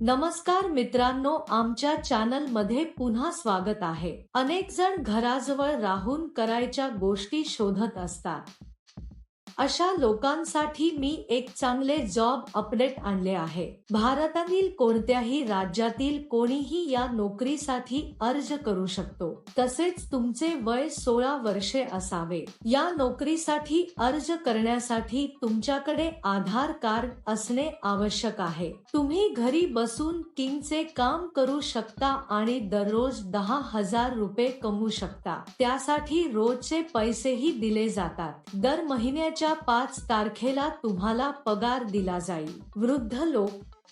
नमस्कार मित्रांनो आमच्या चॅनलमध्ये पुन्हा स्वागत आहे. अनेक जण घराजवळ राहून करायच्या गोष्टी शोधत असतात. अशा लोकांसाठी मी एक चांगले जॉब अपडेट आणले आहे. भारतातील कोणत्याही राज्यातील कोणीही या नोकरीसाठी अर्ज करू शकतो. तसेच तुमचे वय सोळा वर्षे असावे. या नोकरीसाठी अर्ज करण्यासाठी तुमच्याकडे आधार कार्ड असणे आवश्यक आहे. तुम्ही घरी बसून किंगचे काम करू शकता आणि दररोज दहा हजार रुपये कमवू शकता. त्यासाठी रोजचे पैसेही दिले जातात. दर महिन्याच्या पाच तारखेला तुम्हाला पगार दिला जाईल. वृद्ध लोक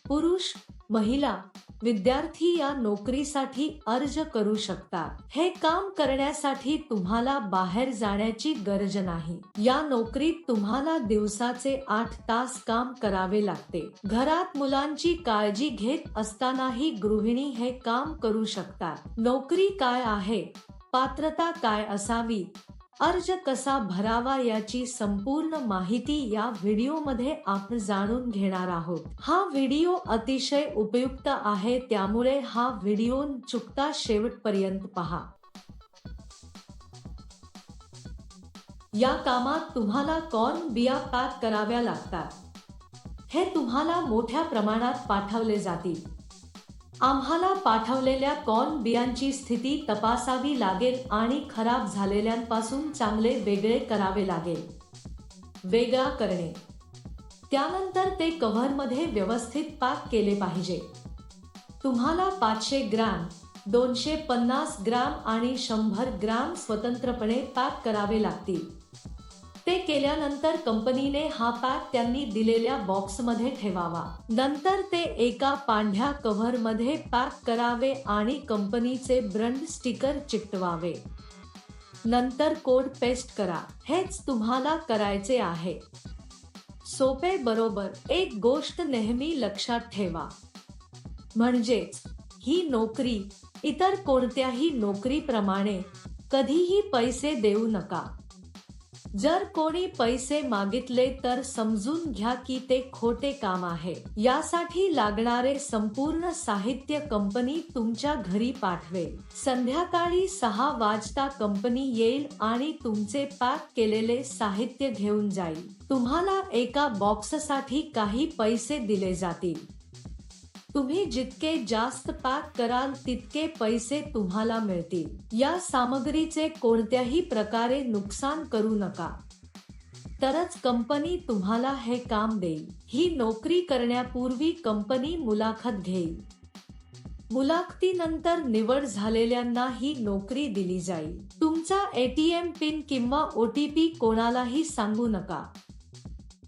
पुरुष महिला विद्यार्थी या नोकरीसाठी अर्ज करू शकतात. हे काम करण्यासाठी तुम्हाला बाहेर जाण्याची गरज नाही. या नोकरीत तुम्हाला दिवसाचे आठ तास काम करावे लागते. घरात मुलांची काळजी घेत असतानाही गृहिणी हे काम करू शकतात. नोकरी काय आहे? पात्रता काय असावी? अर्ज कसा भरावा याची संपूर्ण माहिती या व्हिडिओमध्ये आपण जाणून घेणार आहोत. हा व्हिडिओ अतिशय उपयुक्त आहे त्यामुळे हा व्हिडिओ चुकता शेवटपर्यंत पहा. या कामात तुम्हाला कॉर्न बिया पॅक कराव्या लागतात. हे तुम्हाला मोठ्या प्रमाणात पाठवले जातील. आम्हाला पाठवलेल्या कॉर्न बियांची स्थिती तपासावी लागेल आणि खराब झालेल्यांपासून चांगले वेगळे करावे लागेल. वेगळा करणे. त्यानंतर ते कव्हरमध्ये व्यवस्थित पॅक केले पाहिजे. तुम्हाला पाचशे ग्रॅम दोनशे पन्नास ग्रॅम आणि शंभर ग्रॅम स्वतंत्रपणे पॅक करावे लागतील. ते केल्यानंतर कंपनीने हा पॅक त्यांनी दिलेल्या बॉक्समध्ये ठेवावा. नंतर ते एका पांढऱ्या कव्हरमध्ये पॅक करावे आणि कंपनीचे ब्रंड स्टिकर चिकटवावे. नंतर कोड पेस्ट करा. हेच तुम्हाला करायचे आहे. सोपे बरोबर एक गोष्ट नेहमी लक्षात ठेवा. म्हणजेच ही नोकरी इतर कोणत्याही नोकरीप्रमाणे कधीही पैसे देऊ नका. जर कोणी पैसे मागितले तर समजून घ्या की ते खोटे काम आहे. यासाठी लागणारे संपूर्ण साहित्य कंपनी तुमच्या घरी पाठवेल. संध्याकाळी सहा वाजता कंपनी येईल आणि तुमचे पॅक केलेले साहित्य घेऊन जाईल. तुम्हाला एका बॉक्ससाठी काही पैसे दिले जातील. तुम्ही जितके जास्त पॅक कराल तितके पैसे तुम्हाला मिळतील. या सामग्रीचे कोणत्याही प्रकारे नुकसान करू नका. तरच कंपनी तुम्हाला हे काम देईल. ही नोकरी करण्यापूर्वी कंपनी मुलाखत घेईल. मुलाखतीनंतर निवड झालेल्यांना ही नोकरी दिली जाईल. तुमचा एटीएम पिन किंवा ओटीपी कोणालाही सांगू नका.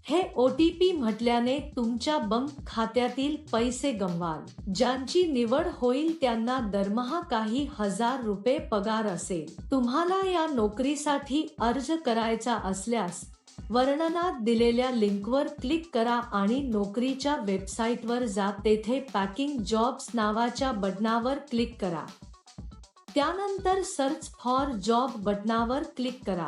हे ओ टी पी म्हटल्याने तुमच्या बँक खात्यातील पैसे गमवाल. ज्यांची निवड होईल त्यांना दरमहा काही हजार रुपये पगार असेल. तुम्हाला या नोकरीसाठी अर्ज करायचा असल्यास वर्णनात दिलेल्या लिंकवर क्लिक करा आणि नोकरीच्या वेबसाईटवर जा. तेथे पॅकिंग जॉब्स नावाच्या बटनावर क्लिक करा. त्यानंतर सर्च फॉर जॉब बटनावर क्लिक करा.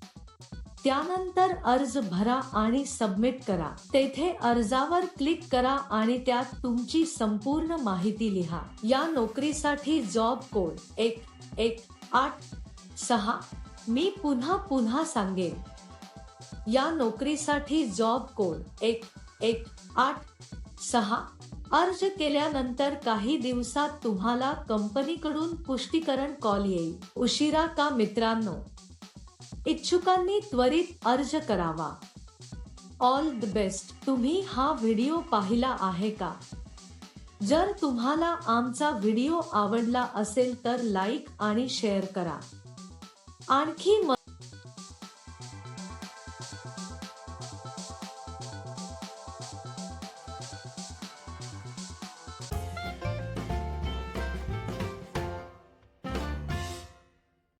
त्यानंतर अर्ज भरा आणि सबमिट करा. तेथे अर्जावर क्लिक करा आणि त्यात तुमची संपूर्ण माहिती लिहा. या नोकरीसाठी जॉब कोड एक एक आठ सहा मी पुन्हा पुन्हा सांगेन. या नोकरीसाठी जॉब कोड एक एक आठ सहा अर्ज केल्यानंतर काही दिवसात तुम्हाला कंपनीकडून पुष्टीकरण कॉल येईल. उशिरा का मित्रांनो? इच्छुकांनी त्वरित अर्ज करावा. ऑल द बेस्ट तुम्ही हा व्हिडिओ पाहिला आहे का? जर तुम्हाला आमचा व्हिडिओ आवडला असेल तर लाईक आणि शेअर करा. आणखी